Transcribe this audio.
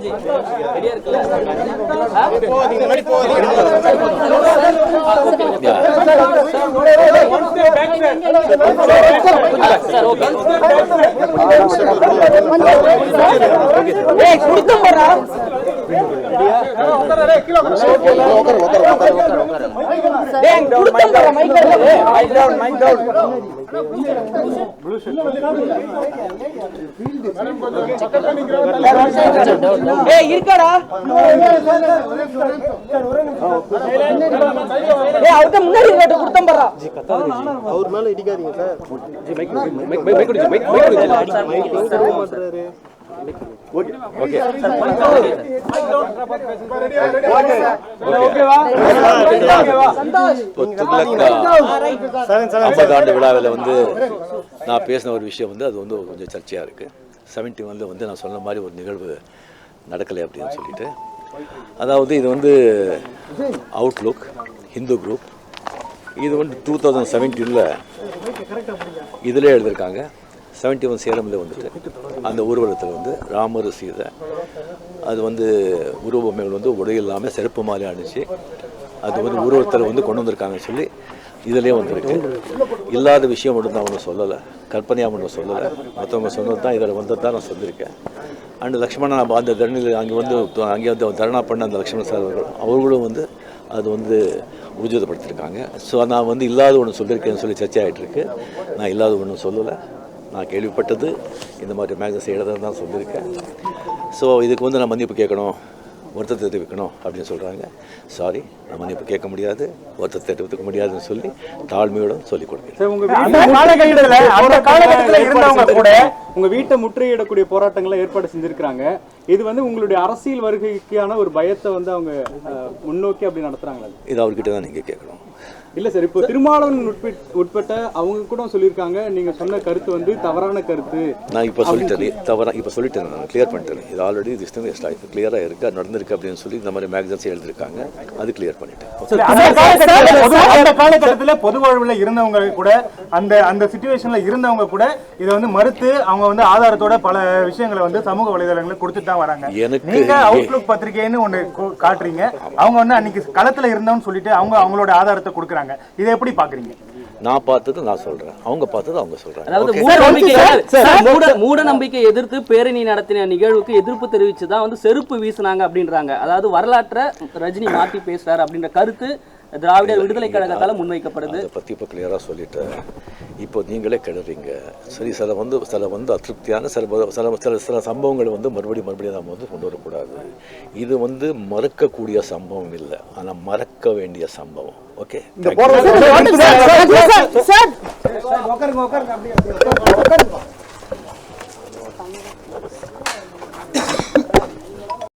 G ரெடியா இருக்குல்ல ஆ? Sir okay ஏய் குடுத்தம் போறா டேய் குடுத்தம் போறா mic mic down mic down ஏய் இருக்காடா. ஏய் அவர்ட்ட முன்னாடி இருக்க குடுத்தம் போறா அவர் மேல ஓகே சார் ஐம்பது ஆண்டு விழாவில் வந்து நான் பேசின ஒரு விஷயம் வந்து அது வந்து கொஞ்சம் சர்ச்சையாக இருக்குது செவன்ட்டி ஒனில் வந்து நான் சொன்ன மாதிரி ஒரு நிகழ்வு நடக்கலை அப்படின்னு சொல்லிட்டு. அதாவது இது வந்து அவுட்லுக் ஹிந்து குரூப் இது வந்து டூ தௌசண்ட் செவன்டீனில் இதிலே எழுதியிருக்காங்க. செவன்ட்டி ஒன் சேலமில் வந்துட்டு அந்த ஊர்வலத்தில் வந்து ராமர் சீதை. அது வந்து உருவமைகள் வந்து உடை இல்லாமல் செருப்பு மாலை அணிச்சு அது வந்து உருவத்தில் வந்து கொண்டு வந்திருக்காங்கன்னு சொல்லி இதிலே வந்துருக்கு. இல்லாத விஷயம் மட்டும் தான் ஒன்றும் சொல்லலை. கற்பனையாக ஒன்றும் சொல்லலை. மற்றவங்க சொன்னது தான் இதில் வந்தது தான் நான் சொல்லியிருக்கேன். அண்டு லக்ஷ்மணன் அந்த தரணியில் அங்கே வந்து அங்கே வந்து தரணா பண்ண அந்த லக்ஷ்மண சார் அவர்கள் அவர்களும் வந்து அது வந்து ஊர்ஜிதப்படுத்தியிருக்காங்க ஸோ நான் வந்து இல்லாத ஒன்று சொல்லியிருக்கேன்னு சொல்லி சர்ச்சை ஆகிட்டு இருக்கு. நான் இல்லாத ஒன்றும் சொல்லலை. நான் கேள்விப்பட்டது. இந்த மாதிரி மேக்சின்ஸ் எழுதுறது தான் சொல்லியிருக்கேன். ஸோ இதுக்கு வந்து நான் மன்னிப்பு கேட்கணும். வருத்தத்தை தெரிவிக்கணும் அப்படின்னு சொல்கிறாங்க சாரி நான் மன்னிப்பு கேட்க முடியாது. வருத்தத்தை தெரிவிக்க முடியாதுன்னு சொல்லி தாழ்மையோடு சொல்லிக் கொடுக்கிறேன். அந்த காலகட்டத்துல அந்த காலகட்டத்துல இருந்தவங்க கூட உங்க வீட்டை முற்றுகையிடக்கூடிய போராட்டங்களை ஏற்பாடு செஞ்சிருக்காங்க இது வந்து உங்களுடைய அரசியல் வருகைக்கான ஒரு பயத்தை வந்து அவங்க முன்னோக்கி அப்படி நடத்துறாங்களா? இது அவர்கிட்ட தான் நீங்கள் கேட்கணும். இல்ல சார் இப்போ திருமாவளவன் உட்பட் உட்பட்ட அவங்க கூட சொல்லியிருக்காங்க நீங்க சொன்ன கருத்து வந்து தவறான கருத்து. நான் இப்போ சொல்லிட்டேன் தவறா இப்போ சொல்லிட்டேன் நான் கிளியர் பண்ணிட்டேன். இது ஆல்ரெடி கிளியராக இருக்குது அது நடந்திருக்கு அப்படின்னு சொல்லி இந்த மாதிரி மேக்சின்ஸ் எழுதியிருக்காங்க அது கிளியர் பண்ணிட்டேன். அந்த காலகட்டத்துல பொது- வாழ்வுல இருந்தவங்க கூட அந்த அந்த சுச்சுவேஷன்ல இருந்தவங்க கூட இதை வந்து மறுத்து அவங்க வந்து ஆதாரத்தோட பல விஷயங்களை வந்து சமூக வலைதளங்களுக்கு கொடுத்துட்டு தான் வராங்க. எனக்கு நீங்க அவுட்லுக் பத்திரிகைன்னு ஒண்ணு கு- காட்டுறீங்க. அவங்க வந்து அன்னைக்கு களத்துல இருந்தோம்னு சொல்லிட்டு அவங்க அவங்களோட ஆதாரத்தை கொடுக்குறாங்க. இதை எப்படி பாக்குறீங்க நான் பார்த்தது நான் சொல்கிறேன் அவங்க பார்த்தது அவங்க சொல்கிறாங்க அதாவது மூட நம்பிக்கை சார், மூட மூட நம்பிக்கை எதிர்த்து பேரணி நடத்தின நிகழ்வுக்கு எதிர்ப்பு தெரிவிச்சு தான் வந்து செருப்பு வீசுனாங்க அப்படின்றாங்க. அதாவது வரலாற்றை ரஜினி மாத்தி பேசுறாரு அப்படின்ற கருத்து திராவிடர் விடுதலை கழகத்தால் முன்வைக்கப்படுது. அதை பற்றி இப்போ கிளியராக சொல்லிட்டேன். இப்போ நீங்களே கிளறீங்க. சரி சில வந்து சில வந்து அதிருப்தியான சில சில சில சில சம்பவங்களை வந்து மறுபடியும் மறுபடியும் நம்ம வந்து கொண்டு வரக்கூடாது. இது வந்து மறக்கக்கூடிய சம்பவம் இல்லை. ஆனால் மறக்க வேண்டிய சம்பவம். ஓகே?